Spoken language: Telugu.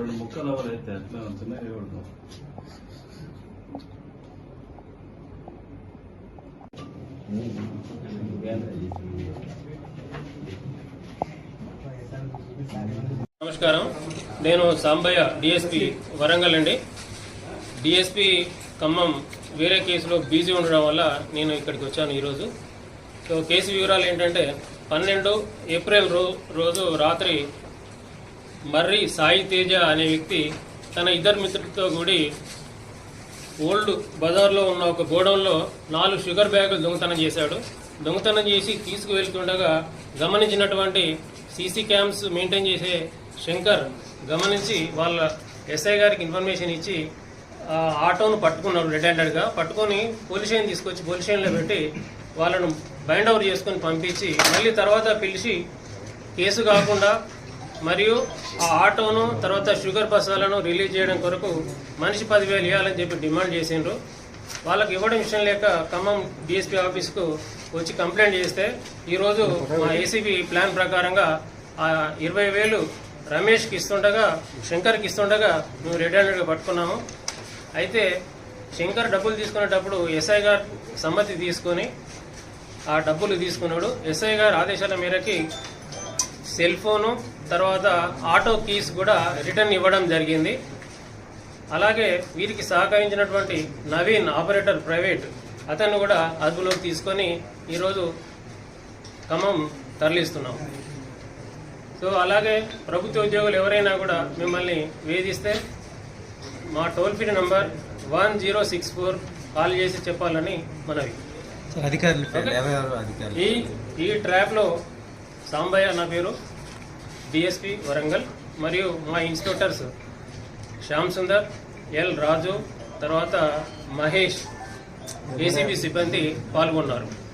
రెండు ముక్కలు ఎవరైతే అట్లా ఉంటున్నాయి ఎవరు Thank. నమస్కారం. నేను సాంబయ్య డిఎస్పి వరంగల్ అండి. డిఎస్పి ఖమ్మం వేరే కేసులో బిజీ ఉండడం వల్ల నేను ఇక్కడికి వచ్చాను ఈరోజు. సో కేసు వివరాలు ఏంటంటే పన్నెండు ఏప్రిల్ రో రోజు రాత్రి మర్రి సాయి తేజ అనే వ్యక్తి తన ఇద్దరు మిత్రులతో కూడి ఓల్డ్ బజార్లో ఉన్న ఒక గోడౌన్లో నాలుగు షుగర్ బ్యాగులు దొంగతనం చేశాడు. దొంగతనం చేసి తీసుకువెళ్తుండగా గమనించినటువంటి సీసీ క్యామ్స్ మెయింటైన్ చేసే శంకర్ గమనించి వాళ్ళ ఎస్ఐ గారికి ఇన్ఫర్మేషన్ ఇచ్చి ఆటోను పట్టుకున్నారు రెడ్ హ్యాండెడ్గా. పట్టుకొని పోలీస్ స్టేషన్ తీసుకొచ్చి పోలీస్ స్టేషన్లో పెట్టి వాళ్ళను బైండ్ ఓవర్ చేసుకొని పంపించి మళ్ళీ తర్వాత పిలిచి కేసు కాకుండా మరియు ఆ ఆటోను తర్వాత షుగర్ బస్సులను రిలీజ్ చేయడం కొరకు మనిషి పదివేలు ఇవ్వాలని చెప్పి డిమాండ్ చేసిండ్రు. వాళ్ళకి ఇవ్వడం ఇష్టం లేక ఖమ్మం డిఎస్పీ ఆఫీస్కు వచ్చి కంప్లైంట్ చేస్తే ఈరోజు మా ఏసీబీ ప్లాన్ ప్రకారంగా ఆ ఇరవై వేలు రమేష్కి ఇస్తుండగా శంకర్కి ఇస్తుండగా మేము రెడ్ హ్యాండెడ్గా పట్టుకున్నాము. అయితే శంకర్ డబ్బులు తీసుకునేటప్పుడు ఎస్ఐ గారు సమ్మతి తీసుకొని ఆ డబ్బులు తీసుకున్నాడు. ఎస్ఐ గారు ఆదేశాల మేరకి సెల్ ఫోను తర్వాత ఆటో కీస్ కూడా రిటర్న్ ఇవ్వడం జరిగింది. అలాగే వీరికి సహకరించినటువంటి నవీన్ ఆపరేటర్ ప్రైవేట్ అతన్ని కూడా అదుపులోకి తీసుకొని ఈరోజు ఖమ్మం తరలిస్తున్నాం. సో అలాగే ప్రభుత్వ ఉద్యోగులు ఎవరైనా కూడా మిమ్మల్ని వేధిస్తే మా toll free number one zero six four call చేసి చెప్పాలని మనవి. అధికారులు? ఈ ఈ ట్రాప్లో సాంబయ్య నా పేరు. డిఎస్పి వరంగల్. మరియు మా ఇన్స్పెక్టర్స్ శ్యామ్ సుందర్ ఎల్ రాజు తర్వాత మహేష్ ఏసీబీ సిబ్బంది పాల్గొన్నారు.